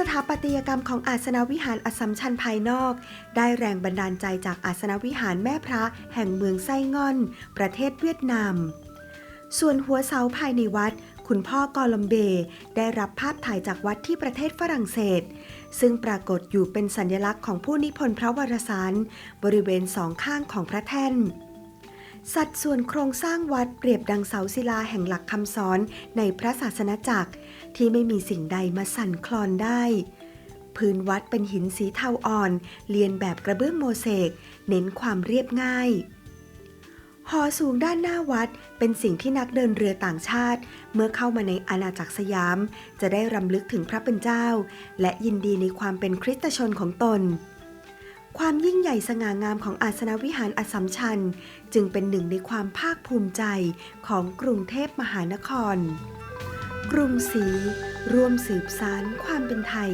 สถาปัตยกรรมของอาสนวิหารอสัมชัญภายนอก ได้แรงบันดาลใจจากอาสนวิหารแม่พระแห่งเมืองไส้ง่อน ประเทศเวียดนาม ส่วนหัวเสาภายในวัด คุณพ่อกอลอมเบ ได้รับภาพถ่ายจากวัดที่ประเทศฝรั่งเศส ซึ่งปรากฏอยู่เป็นสัญลักษณ์ของผู้นิพนธ์พระวรสาร บริเวณสองข้างของพระแท่น สัดส่วนโครงสร้างวัดเปรียบดังเสาศิลาแห่งหลักคำสอนในพระศาสนาจักร ที่ไม่มีสิ่งใดมาสั่นคลอนได้ พื้นวัดเป็นหินสีเทาอ่อน เรียนแบบกระเบื้องโมเสกเน้นความเรียบง่ายหอสูงด้านหน้าวัดเป็นสิ่งที่นักเดินเรือต่างชาติ เมื่อเข้ามาในอาณาจักรสยาม จะได้รำลึกถึงพระเป็นเจ้า และยินดีในความเป็นคริสตชนของตน ความยิ่งใหญ่สง่างามของอาสนวิหารอสัมชัญ จึงเป็นหนึ่งในความภาคภูมิใจของกรุงเทพมหานคร กรุงศรีร่วมสืบสารความเป็นไทย